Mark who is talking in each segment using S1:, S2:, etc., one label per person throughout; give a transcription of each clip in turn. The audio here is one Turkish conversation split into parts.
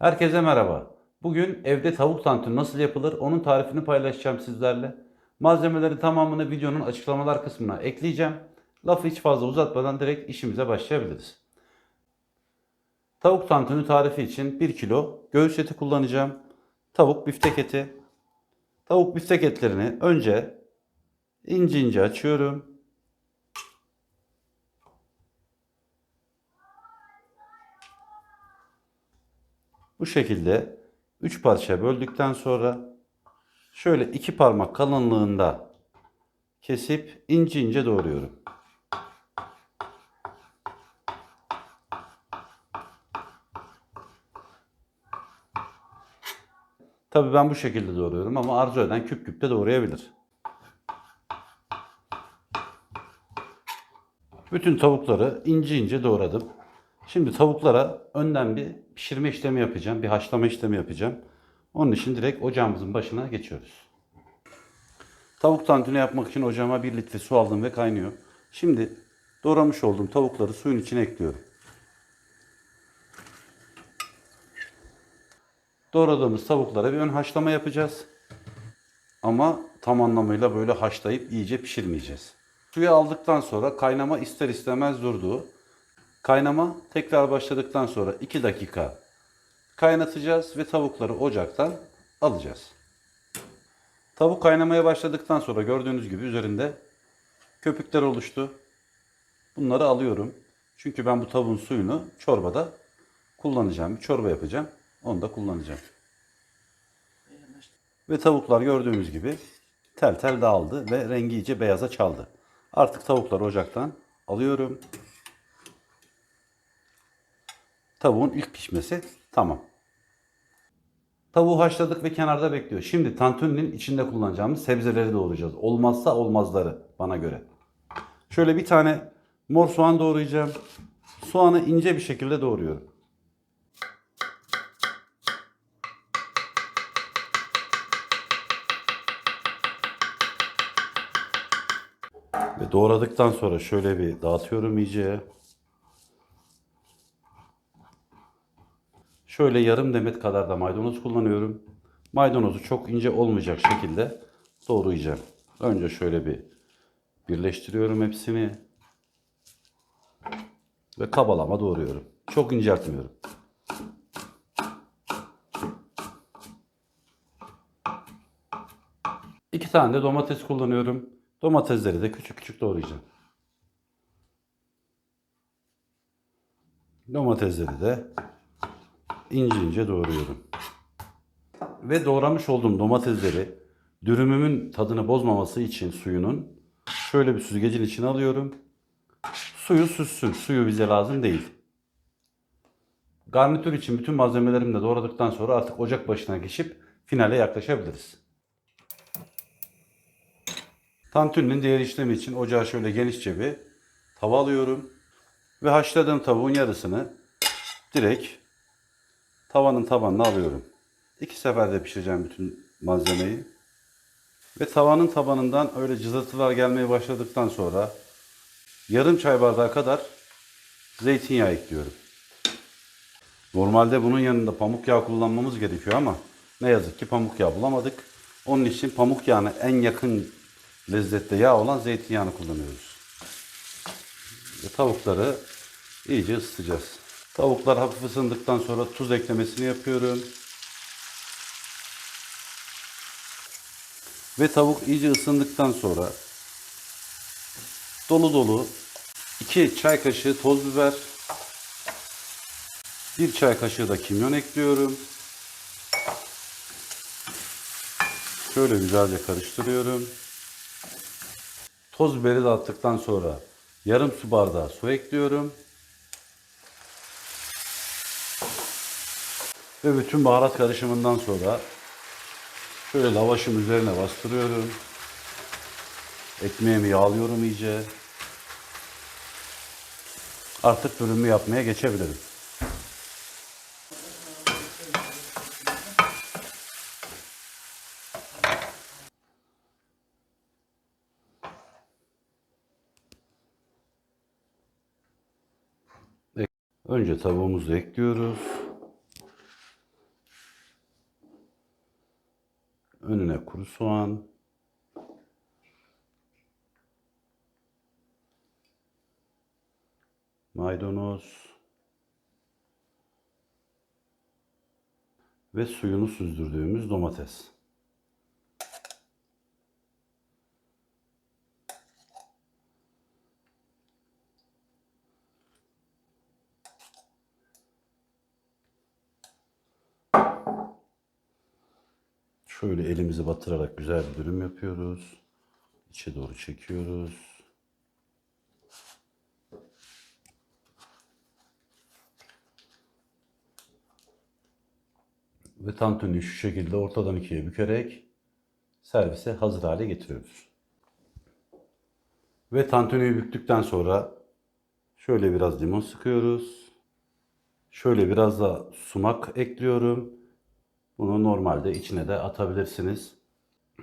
S1: Herkese merhaba. Bugün evde tavuk tantuni nasıl yapılır onun tarifini paylaşacağım sizlerle. Malzemelerin tamamını videonun açıklamalar kısmına ekleyeceğim. Lafı hiç fazla uzatmadan direkt işimize başlayabiliriz. Tavuk tantuni tarifi için 1 kilo göğüs eti kullanacağım. Tavuk biftek eti. Tavuk biftek etlerini önce ince ince açıyorum. Bu şekilde 3 parçaya böldükten sonra şöyle iki parmak kalınlığında kesip ince ince doğruyorum. Tabii ben bu şekilde doğruyorum ama arzu eden küp küp de doğrayabilir. Bütün tavukları ince ince doğradım. Şimdi tavuklara önden bir pişirme işlemi yapacağım. Bir haşlama işlemi yapacağım. Onun için direkt ocağımızın başına geçiyoruz. Tavuk tantuni yapmak için ocağıma 1 litre su aldım ve kaynıyor. Şimdi doğramış olduğum tavukları suyun içine ekliyorum. Doğradığımız tavuklara bir ön haşlama yapacağız. Ama tam anlamıyla böyle haşlayıp iyice pişirmeyeceğiz. Suyu aldıktan sonra kaynama ister istemez durduğu. Kaynama tekrar başladıktan sonra 2 dakika kaynatacağız ve tavukları ocaktan alacağız. Tavuk kaynamaya başladıktan sonra gördüğünüz gibi üzerinde köpükler oluştu. Bunları alıyorum. Çünkü ben bu tavuğun suyunu çorbada kullanacağım. Bir çorba yapacağım. Onu da kullanacağım. Ve tavuklar gördüğünüz gibi tel tel dağıldı ve rengi iyice beyaza çaldı. Artık tavukları ocaktan alıyorum. Tavuğun ilk pişmesi tamam. Tavuğu haşladık ve kenarda bekliyor. Şimdi tantuninin içinde kullanacağımız sebzeleri doğrayacağız. Olmazsa olmazları bana göre. Şöyle bir tane mor soğan doğrayacağım. Soğanı ince bir şekilde doğruyorum. Ve doğradıktan sonra şöyle bir dağıtıyorum iyice. Şöyle yarım demet kadar da maydanoz kullanıyorum. Maydanozu çok ince olmayacak şekilde doğrayacağım. Önce şöyle bir birleştiriyorum hepsini. Ve kabalama doğruyorum. Çok inceltmiyorum. İki tane de domates kullanıyorum. Domatesleri de küçük küçük doğrayacağım. Domatesleri de ince ince doğruyorum. Ve doğramış olduğum domatesleri dürümümün tadını bozmaması için suyunun şöyle bir süzgecin içine alıyorum. Suyu süssün. Suyu bize lazım değil. Garnitür için bütün malzemelerimi de doğradıktan sonra artık ocak başına geçip finale yaklaşabiliriz. Tantuninin diğer işlemi için ocağa şöyle genişçe bir tava alıyorum. Ve haşladığım tavuğun yarısını direkt tavanın tabanına alıyorum. İki seferde pişireceğim bütün malzemeyi. Ve tavanın tabanından öyle cızırtılar gelmeye başladıktan sonra yarım çay bardağı kadar zeytinyağı ekliyorum. Normalde bunun yanında pamuk yağı kullanmamız gerekiyor ama ne yazık ki pamuk yağı bulamadık. Onun için pamuk yağına en yakın lezzette yağ olan zeytinyağını kullanıyoruz. Ve tavukları iyice ısıtacağız. Tavuklar hafif ısındıktan sonra tuz eklemesini yapıyorum. Ve tavuk iyice ısındıktan sonra dolu dolu 2 çay kaşığı toz biber, 1 çay kaşığı da kimyon ekliyorum. Şöyle güzelce karıştırıyorum. Toz biberi de attıktan sonra yarım su bardağı su ekliyorum. Ve bütün baharat karışımından sonra şöyle lavaşım üzerine bastırıyorum. Ekmeğimi yağlıyorum iyice. Artık dürümü yapmaya geçebilirim. Önce tavuğumuzu ekliyoruz. Önüne kuru soğan. Maydanoz. Ve suyunu süzdürdüğümüz domates. Şöyle elimizi batırarak güzel bir dürüm yapıyoruz. İçe doğru çekiyoruz. Ve tantuniyi şu şekilde ortadan ikiye bükerek servise hazır hale getiriyoruz. Ve tantuniyi büktükten sonra şöyle biraz limon sıkıyoruz. Şöyle biraz da sumak ekliyorum. Bunu normalde içine de atabilirsiniz.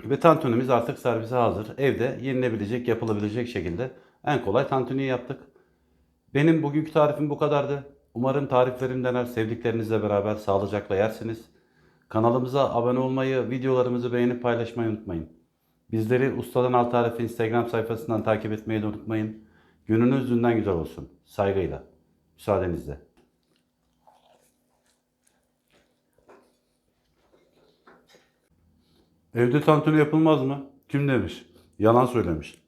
S1: Ve tantunimiz artık servise hazır. Evde yenilebilecek, yapılabilecek şekilde en kolay tantuni yaptık. Benim bugünkü tarifim bu kadardı. Umarım tariflerim dener, sevdiklerinizle beraber sağlıcakla yersiniz. Kanalımıza abone olmayı, videolarımızı beğenip paylaşmayı unutmayın. Bizleri Ustadan Alt Tarifi Instagram sayfasından takip etmeyi de unutmayın. Gününüz dünden güzel olsun. Saygıyla. Müsaadenizle. Evde tantuni yapılmaz mı? Kim demiş? Yalan söylemiş.